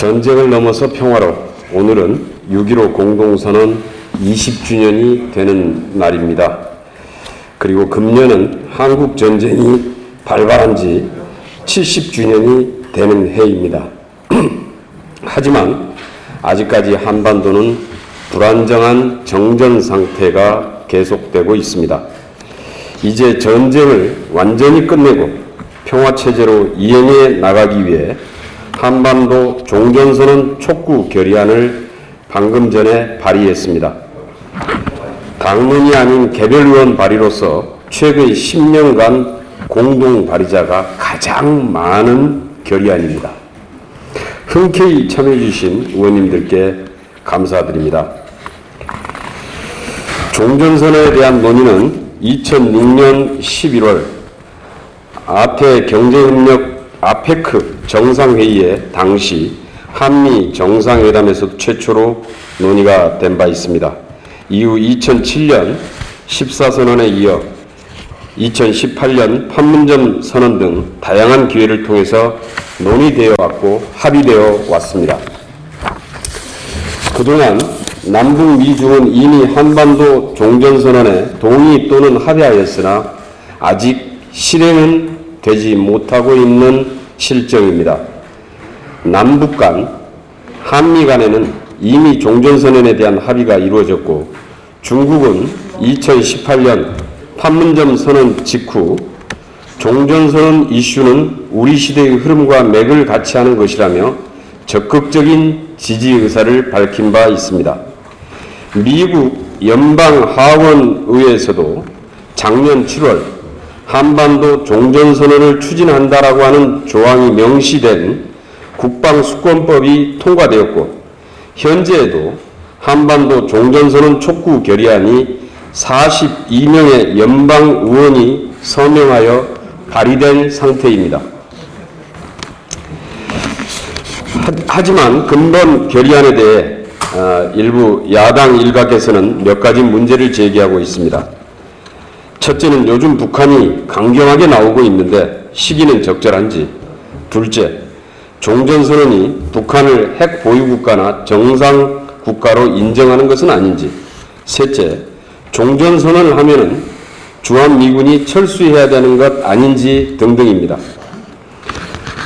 전쟁을 넘어서 평화로 오늘은 6.15 공동선언 20주년이 되는 날입니다. 그리고 금년은 한국 전쟁이 발발한 지 70주년이 되는 해입니다. 하지만 아직까지 한반도는 불안정한 정전 상태가 계속되고 있습니다. 이제 전쟁을 완전히 끝내고 평화체제로 이행해 나가기 위해 한반도 종전선언 촉구 결의안을 방금 전에 발의했습니다. 당론이 아닌 개별 의원 발의로서 최근 10년간 공동 발의자가 가장 많은 결의안입니다. 흔쾌히 참여해 주신 의원님들께 감사드립니다. 종전선언에 대한 논의는 2006년 11월 아태 경제협력 아페크 정상회의에 당시 한미 정상회담에서 최초로 논의가 된 바 있습니다. 이후 2007년 14선언에 이어 2018년 판문점 선언 등 다양한 기회를 통해서 논의되어 왔고 합의되어 왔습니다. 그동안 남북 미중은 이미 한반도 종전선언에 동의 또는 합의하였으나 아직 실행은 되지 못하고 있는 실정입니다. 남북 간, 한미 간에는 이미 종전선언에 대한 합의가 이루어졌고 중국은 2018년 판문점 선언 직후 종전선언 이슈는 우리 시대의 흐름과 맥을 같이 하는 것이라며 적극적인 지지 의사를 밝힌 바 있습니다. 미국 연방 하원의회에서도 작년 7월 한반도 종전선언을 추진한다라고 하는 조항이 명시된 국방수권법이 통과되었고 현재에도 한반도 종전선언 촉구 결의안이 42명의 연방 의원이 서명하여 발의된 상태입니다. 하지만 근본 결의안에 대해 어, 일부 야당 일각에서는 몇 가지 문제를 제기하고 있습니다. 첫째는 요즘 북한이 강경하게 나오고 있는데 시기는 적절한지, 둘째, 종전선언이 북한을 핵 보유국가나 정상 국가로 인정하는 것은 아닌지, 셋째, 종전선언을 하면은 주한미군이 철수해야 되는 것 아닌지 등등입니다.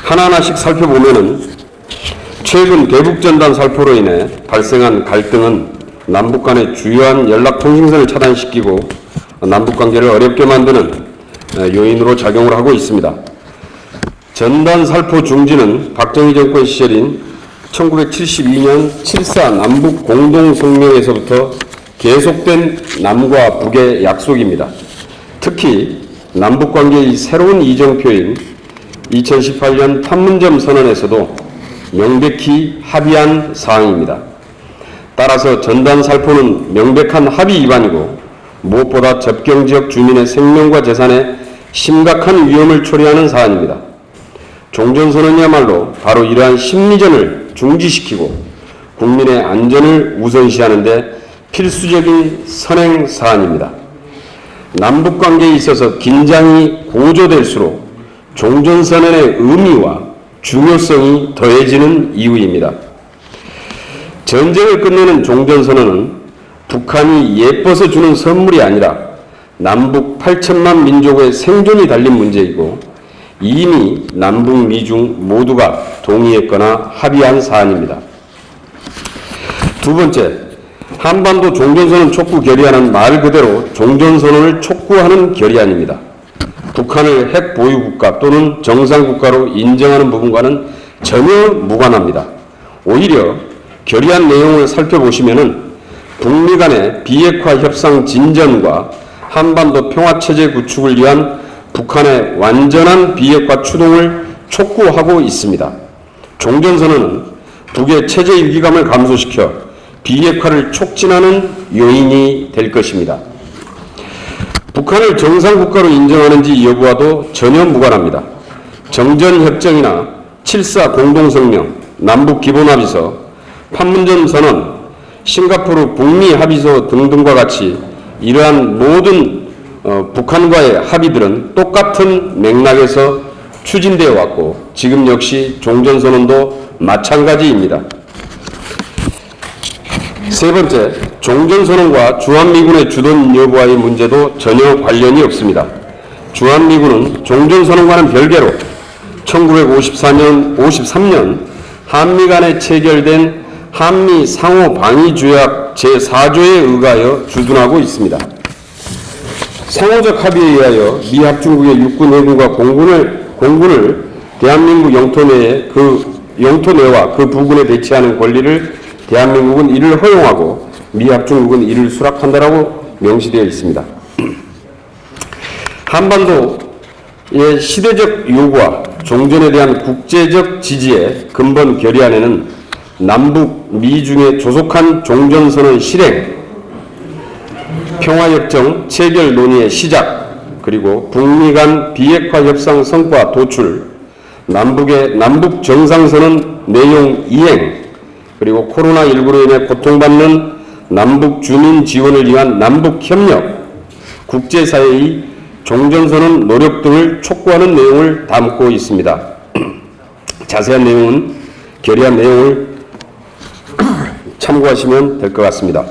하나하나씩 살펴보면은 최근 대북전단 살포로 인해 발생한 갈등은 남북 간의 주요한 연락 통신선을 차단시키고 남북 관계를 어렵게 만드는 요인으로 작용을 하고 있습니다. 전단 살포 중지는 박정희 정권 시절인 1972년 7.4 남북 공동성명에서부터 계속된 남과 북의 약속입니다. 특히 남북 관계의 새로운 이정표인 2018년 판문점 선언에서도 명백히 합의한 사항입니다. 따라서 전단 살포는 명백한 합의 위반이고 무엇보다 접경 지역 주민의 생명과 재산에 심각한 위험을 초래하는 사안입니다. 종전선언이야말로 바로 이러한 심리전을 중지시키고 국민의 안전을 우선시하는데 필수적인 선행 사안입니다. 남북 관계에 있어서 긴장이 고조될수록 종전선언의 의미와 중요성이 더해지는 이유입니다. 전쟁을 끝내는 종전선언은 북한이 예뻐서 주는 선물이 아니라 남북 8천만 민족의 생존이 달린 문제이고 이미 남북 미중 모두가 동의했거나 합의한 사안입니다. 두 번째, 한반도 종전선언 촉구 결의안은 말 그대로 종전선언을 촉구하는 결의안입니다. 북한을 핵 보유국가 또는 정상국가로 인정하는 부분과는 전혀 무관합니다. 오히려 결의안 내용을 살펴보시면은 북미 간의 비핵화 협상 진전과 한반도 평화체제 구축을 위한 북한의 완전한 비핵화 추동을 촉구하고 있습니다. 종전선언은 북의 체제 위기감을 감소시켜 비핵화를 촉진하는 요인이 될 것입니다. 북한을 정상국가로 인정하는지 여부와도 전혀 무관합니다. 정전협정이나 7.4 공동성명, 남북기본합의서, 판문점 선언, 싱가포르 북미 합의서 등등과 같이 이러한 모든 어, 북한과의 합의들은 똑같은 맥락에서 추진되어 왔고 지금 역시 종전선언도 마찬가지입니다. 세 번째, 종전선언과 주한미군의 주둔 여부와의 문제도 전혀 관련이 없습니다. 주한미군은 종전선언과는 별개로 1954년, 53년 한미 간에 체결된 한미 상호 방위 조약 제4조에 의하여 주둔하고 있습니다. 상호적 합의에 의하여 미 합중국의 육군 해군과 공군을 공군을 대한민국 영토 내에 그 영토 내와 그 부근에 배치하는 권리를 대한민국은 이를 허용하고 미 합중국은 이를 수락한다라고 명시되어 있습니다. 한반도의 시대적 요구와 종전에 대한 국제적 지지의 근본 결의안에는 남북 미중의 조속한 종전선언 실행, 평화협정 체결 논의의 시작, 그리고 북미 간 비핵화 협상 성과 도출, 남북의 남북 정상선언 내용 이행, 그리고 코로나19로 인해 고통받는 남북 주민 지원을 위한 남북 협력, 국제사회의 종전선언 노력 등을 촉구하는 내용을 담고 있습니다. 자세한 내용은 결의안 내용을 참고하시면 될 것 같습니다.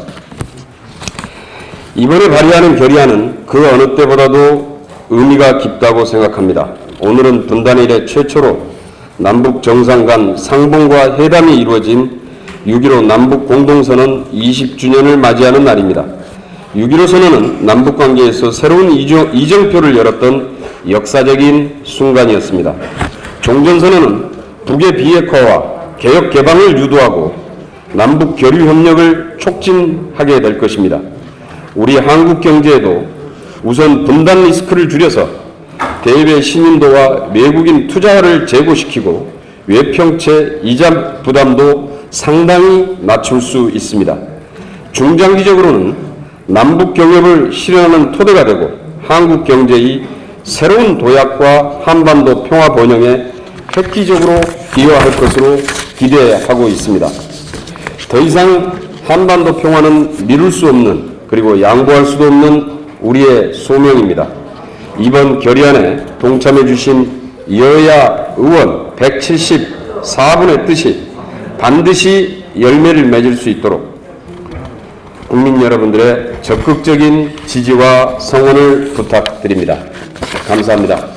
이번에 발의하는 결의안은 그 어느 때보다도 의미가 깊다고 생각합니다. 오늘은 분단 이래 최초로 남북 정상 간 상봉과 회담이 이루어진 6.15 남북 공동선언 20주년을 맞이하는 날입니다. 6.15 선언은 남북 관계에서 새로운 이정, 이정표를 열었던 역사적인 순간이었습니다. 종전선언은 북의 비핵화와 개혁 개방을 유도하고 남북 교류 협력을 촉진하게 될 것입니다. 우리 한국 경제에도 우선 분단 리스크를 줄여서 대외 신인도와 외국인 투자를 제고시키고 외평채 이자 부담도 상당히 낮출 수 있습니다. 중장기적으로는 남북 경협을 실현하는 토대가 되고 한국 경제의 새로운 도약과 한반도 평화 번영에 획기적으로 기여할 것으로 기대하고 있습니다. 더 이상 한반도 평화는 미룰 수 없는 그리고 양보할 수도 없는 우리의 소명입니다. 이번 결의안에 동참해 주신 여야 의원 174분의 뜻이 반드시 열매를 맺을 수 있도록 국민 여러분들의 적극적인 지지와 성원을 부탁드립니다. 감사합니다.